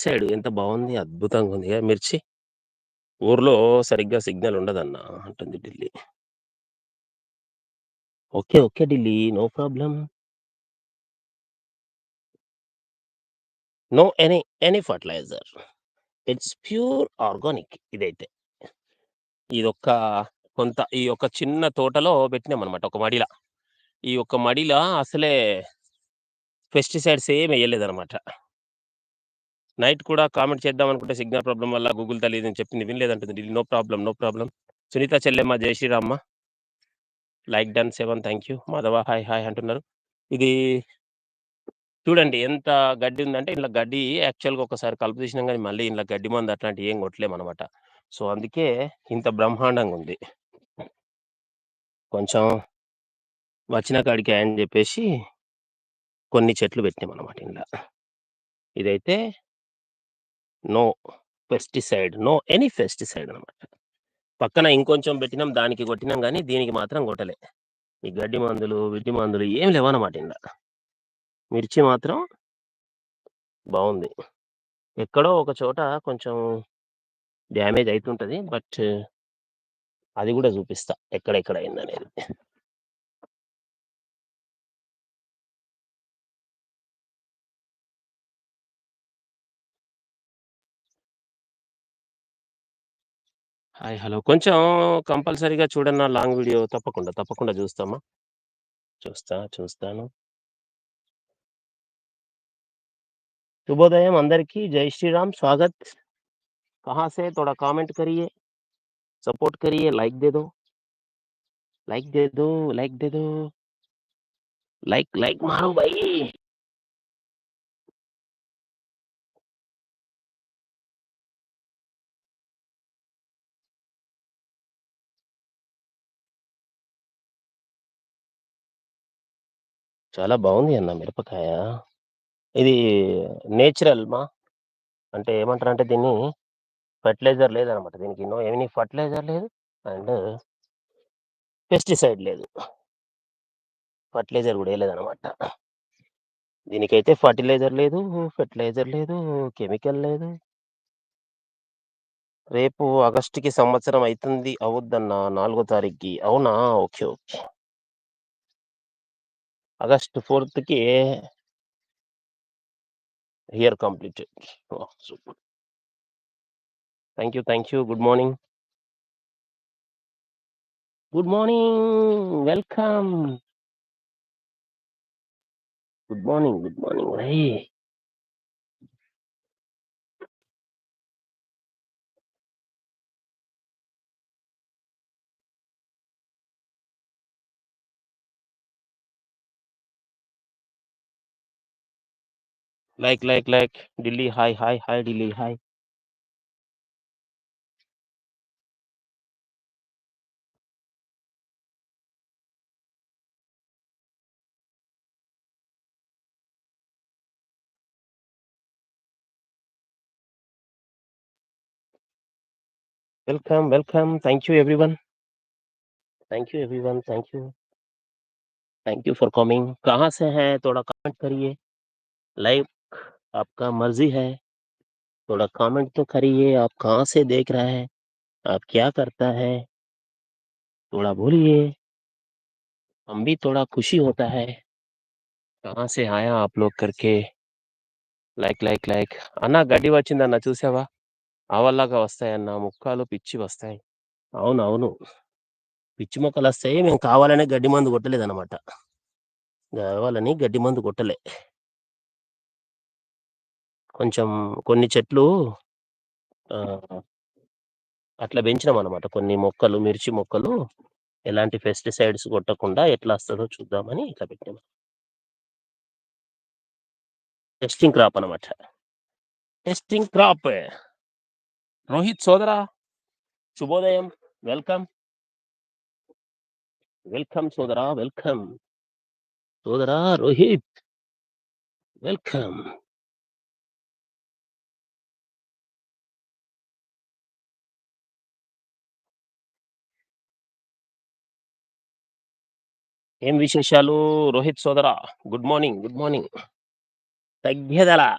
చేశాడు ఎంత బాగుంది అద్భుతంగా ఉంది మిర్చి. ఊర్లో సరిగ్గా సిగ్నల్ ఉండదన్నా అంటుంది Delhi. Okay. Okay Delhi. No problem. No any, any fertilizer. It's pure organic ఇదైతే. ఇదొక్క కొంత ఈ యొక్క చిన్న తోటలో అనమాట ఒక మడిల. ఈ యొక్క మడిల అసలే పెస్టిసైడ్స్ అనమాట నైట్ కూడా కామెంట్ చేద్దాం అనుకుంటే సిగ్నల్ ప్రాబ్లం వల్ల గూగుల్ తెలియదని చెప్పింది వినలేదంటుంది no problem no problem Sunitha Chellemma Jaya శ్రీరామ్మ like done seven thank you Madhava hi hi అంటున్నారు ఇది చూడండి ఎంత గడ్డి ఉందంటే ఇలా గడ్డి యాక్చువల్గా ఒకసారి కలుపు తీసినాం కానీ మళ్ళీ ఇలా గడ్డి మంది అట్లాంటి ఏం కొట్టలేము అనమాట సో అందుకే ఇంత బ్రహ్మాండంగా ఉంది కొంచెం వచ్చిన కాడికి అని చెప్పేసి కొన్ని చెట్లు పెట్టినాం అనమాట ఇలా ఇదైతే no pesticide no any pesticide అనమాట పక్కన ఇంకొంచెం పెట్టినాం దానికి కొట్టినాం కానీ దీనికి మాత్రం కొట్టలే ఈ గడ్డి మందులు విడ్డి మందులు ఏం లేవన్నమాట ఇంకా మిర్చి మాత్రం బాగుంది ఎక్కడో ఒక చోట కొంచెం డ్యామేజ్ అవుతుంటుంది బట్ అది కూడా చూపిస్తా ఎక్కడెక్కడ అయిందనేది హాయ్ హలో కొంచెం కంపల్సరీగా చూడన్న లాంగ్ వీడియో తప్పకుండా తప్పకుండా చూస్తామా చూస్తా చూస్తాను శుభోదయం అందరికీ జై శ్రీరామ్ స్వాగత్ कहाँ से थोड़ा कमेंट करिए सपोर्ट करिए लाइक दे दो लाइक दे दो लाइक दे दो लाइक लाइक मारो भाई చాలా బాగుంది అన్న మిరపకాయ. ఇది నేచురల్ మా? అంటే ఏమంటారు అంటే దీన్ని ఫెర్టిలైజర్ లేదనమాట. దీనికి నో ఏమి ఫర్టిలైజర్ లేదు అండ్ పెస్టిసైడ్ లేదు. ఫెర్టిలైజర్ గూడా ఎయలేదనమాట. దీనికైతే ఫెర్టిలైజర్ లేదు, ఫెర్టిలైజర్ లేదు, కెమికల్ లేదు. రేపు ఆగస్టుకి సంవత్సరం అవుతుంది అవుద్దన్నా నాలుగో తారీఖుకి. అవునా? Okay. Okay. August 4th ki here completed. Oh, super. Thank you, thank you. Good morning. Good morning. Welcome. Good morning. Good morning. Hey. Like like like Delhi hi hi hi Delhi hi welcome welcome thank you everyone thank you everyone thank you thank you for coming kahan se hain thoda comment kariye live आपका मर्जी है थोड़ा comment तो करिए आप कहाँ से देख रहे हैं आप क्या करता है थोड़ा बोलिए हम भी थोड़ा खुशी होता है कहाँ से आया आप लोग करके లైక్ లైక్ లైక్ అన్న గడ్డి వచ్చిందన్న చూసావా ఆవల్లాగా వస్తాయన్న ముక్కలు పిచ్చి వస్తాయి అవును అవును పిచ్చి మొక్కలు వస్తాయి మేము కావాలనే గడ్డి మందు కొట్టలేదు అనమాట కావాలని గడ్డి మందు కొట్టలే కొంచెం కొన్ని చెట్లు అట్లా పెంచినాం అనమాట కొన్ని మొక్కలు మిర్చి మొక్కలు ఎలాంటి పెస్టిసైడ్స్ కొట్టకుండా ఎట్లా వస్తుందో చూద్దామని ఇట్లా పెట్టాం టెస్టింగ్ క్రాప్ అనమాట టెస్టింగ్ క్రాప్ రోహిత్ సోదరా శుభోదయం వెల్కమ్ వెల్కమ్ సోదరా వెల్కమ్ సోదరా రోహిత్ వెల్కమ్ ఏం విశేషాలు రోహిత్ సోదరా గుడ్ మార్నింగ్ గుడ్ మార్నింగ్ తగ్గేదలా